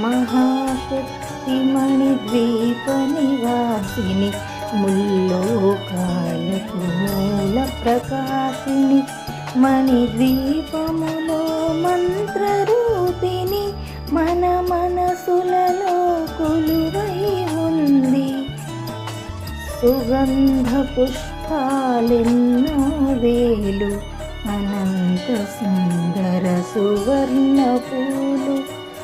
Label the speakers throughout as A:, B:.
A: మహాశక్తి మణిద్వీప నివాసిని ముల్లోకాలకు మూల ప్రకాశిని మణిద్వీపములో మంత్రరూపిణి మన మనసులలో కొలువై ఉంది. సుగంధ పుష్పాలెన్నో వేలు అనంత సుందర సువర్ణ పూలు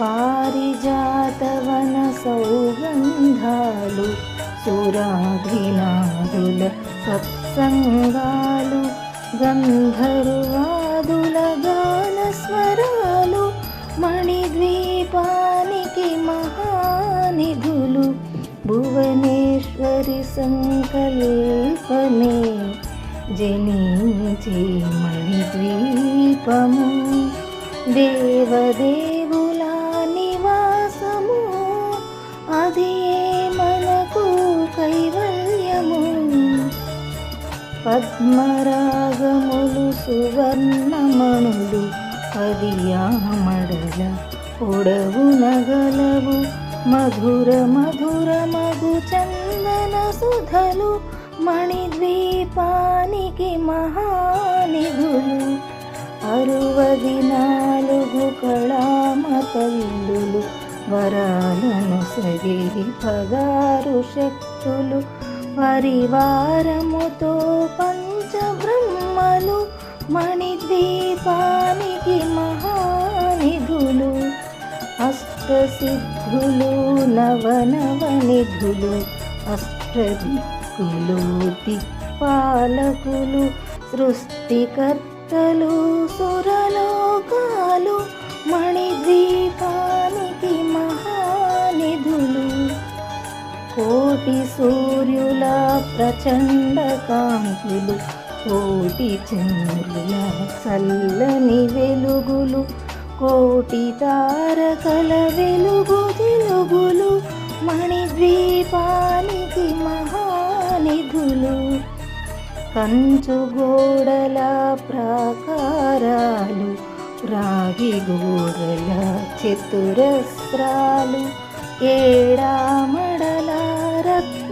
A: పారిజాతవన సౌగంధాలు సురాధినాదుల సత్సంగాలు గంధర్వాదుల గాన స్వరాలు మణిద్వీపానికి మహానిధులు భువనేశ్వరి సంకల్పమే జనించి మణిద్వీపము దేవదేవుల పద్మరాగములు సువర్ణమణులు అది ఆమడల పొడవు నగలవు మధుర మధుర మగు చందన సుధలు మణిద్వీపానికి మహానిధులు. అరువది నాలుగు కళామ వరాలను సరి పదారు శక్తులు పరివారముతో పంచబ్రహ్మలు మణిద్వీపానికి మహానిధులు అష్టసిద్ధులు నవనవనిధులు అష్టదిక్కులు దిక్పాలకులు సృష్టికర్తలు సురలోకాలు మణిద్వీపానికి మహానిధులు. కోటి సూర్యుల ప్రచండ కాంతులు కోటి చంద్రుల చల్లని వెలుగులు కోటి తారకల వెలుగు తెలుగులు మణిద్వీపానికి మహానిధులు. కంచు గోడల ప్రాకారాలు రాగి గోడల చతురస్రాలు ఏడామ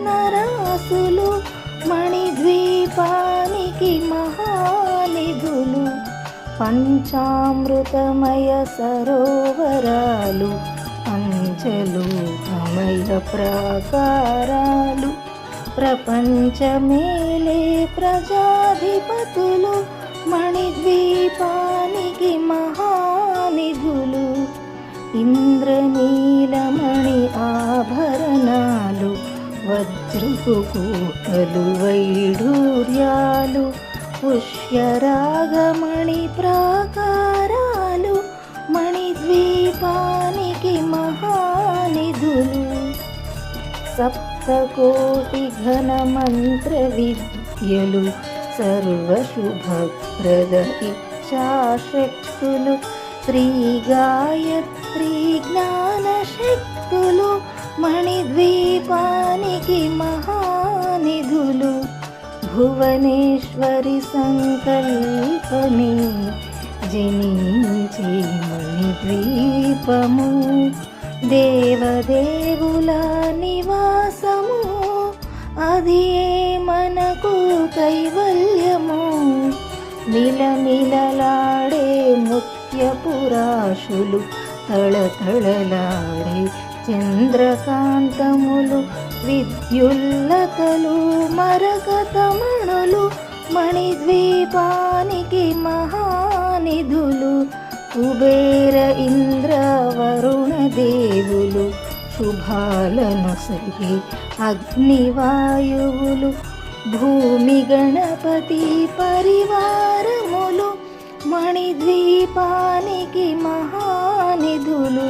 A: రత్నరాసులు మణిద్వీపానికి మహానిధులు పంచామృతమయ సరోవరాలు పంచలు అమయ ప్రాకారాలు ప్రపంచమేలే ప్రజాధిపతులు మణిద్వీపానికి మహానిధులు ఇంద్రనీ వజ్రపు కోటలు వైఢూర్యాలు పుష్యరాగమణి ప్రాకారాలు మణిద్వీపానికి మహానిధులు. సప్తకోటి ఘన మంత్ర విద్యలు సర్వశుభప్రద ఇచ్చాశక్తులు శ్రీ గాయత్రి జ్ఞానశక్తులు శక్తులు మణిద్వీపానికి మహానిధులు భువనేశ్వరి సంకల్పమే జనించి మణిద్వీపము. దేవదేవుల నివాసము అది మనకు కైవల్యము? మిలమిలలాడే ముత్యపురాశులు తళతళలాడే చంద్రకాంతములు విద్యుల్లతలు మరకతమణులు మణిద్వీపానికి మహానిధులు కుబేర ఇంద్ర వరుణ దేవులు శుభాలను సరి అగ్నివాయువులు భూమి గణపతి పరివారములు మణిద్వీపానికి మహానిధులు.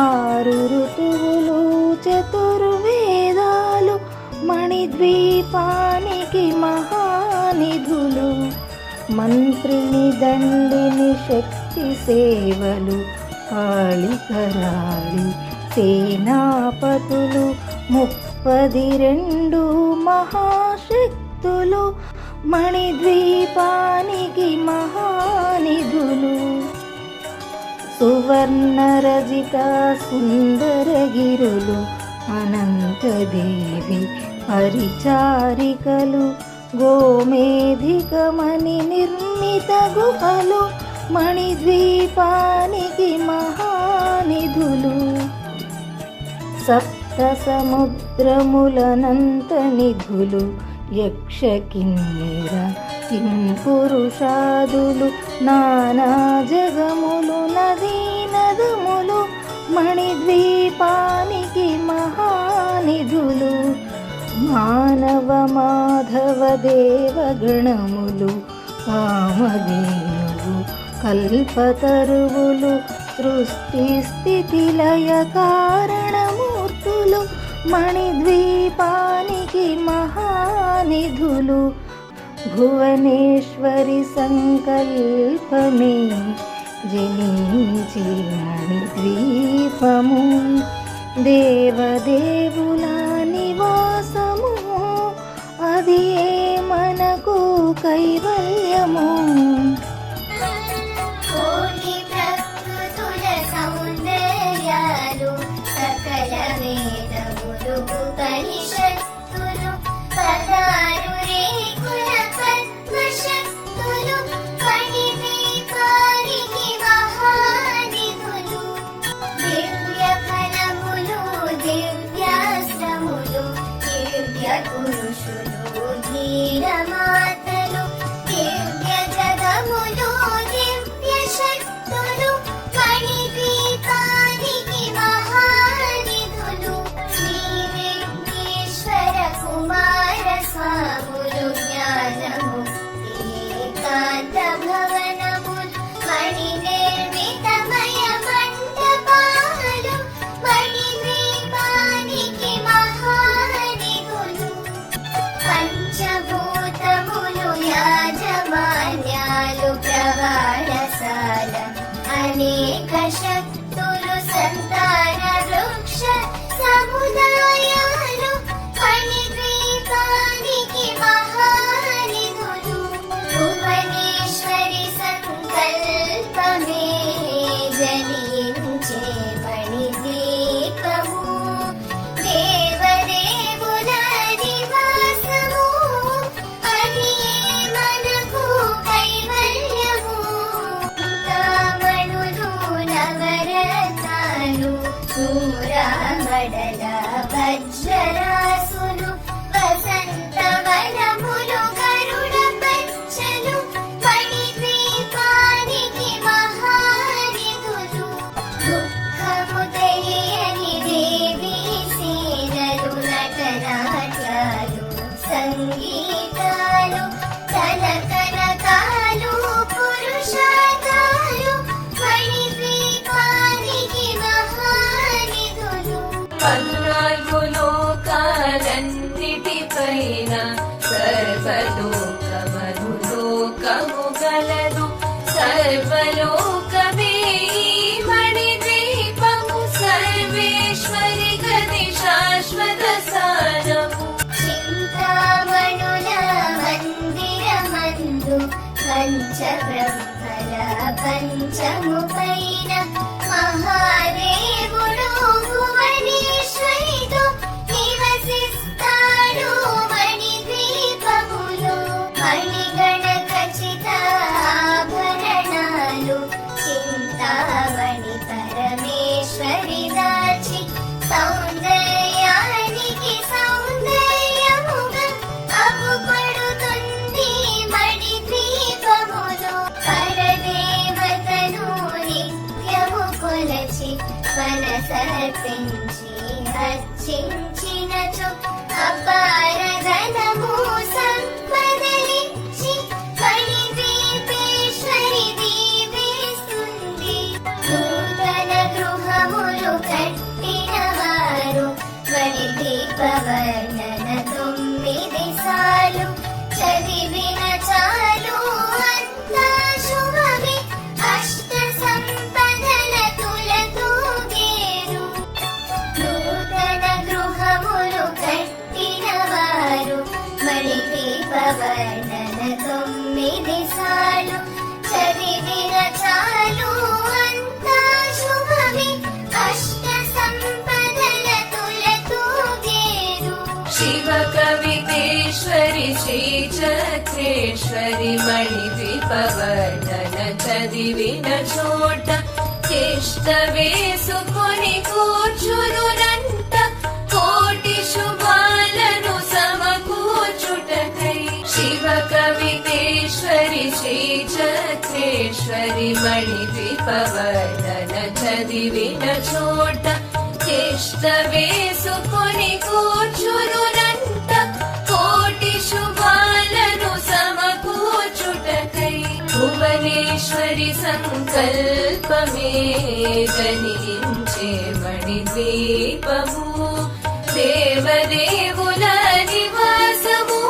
A: ఆరు ఋతువులు చతుర్వేదాలు మణిద్వీపానికి మహానిధులు మంత్రిని దండిని శక్తి సేవలు కాళికరాళి సేనాపతులు ముప్పది రెండు మహాశక్తులు మణిద్వీపానికి మహానిధులు. సువర్ణరజిత సుందరగిరులు అనంతదేవి పరిచారికలు గోమేధికమణి నిర్మిత గుహలు మణిద్వీపానికి మహానిధులు. సప్త సముద్రములనంత నిధులు యక్ష కిన్నెర పురుషాదులు నానా జగములు నదీ నదములు మణిద్వీపానికి మహానిధులు మానవ మాధవ దేవగణములు కామధేనువు కల్పతరువులు సృష్టి స్థితి లయ కారణమూర్తులు మణిద్వీపానికి మహానిధులు భువనేశ్వరి సంకల్పమే జనించి ద్వీపము. దేవదేవుల నివాసము అది మనకు కైవల్యము.
B: పంచబ్రహ్మల పంచము పంచముపైన మహాదేవుడు సవర్ణన తొమ్మిది సార్లు చదివిన చాలు అంతా శుభమే. అష్ట సంపదల తులతూగేరు శివ కవితేశ్వరి శ్రీ చక్రేశ్వరి మణి ద్విపవర్ణన చదివిన
C: చోట కేష్టవే సుకుని కూర్చురున శ్రీచక్రేశ్వరి మణిద్వీపవర్ణన చదివిన చోట చేష్ట వేసుకొని కూర్చునునంట కోటి శుభాలను సమకూర్చుటకై భువనేశ్వరి సంకల్పమే జనించే మణిద్వీపము దేవదేవుల నివాసము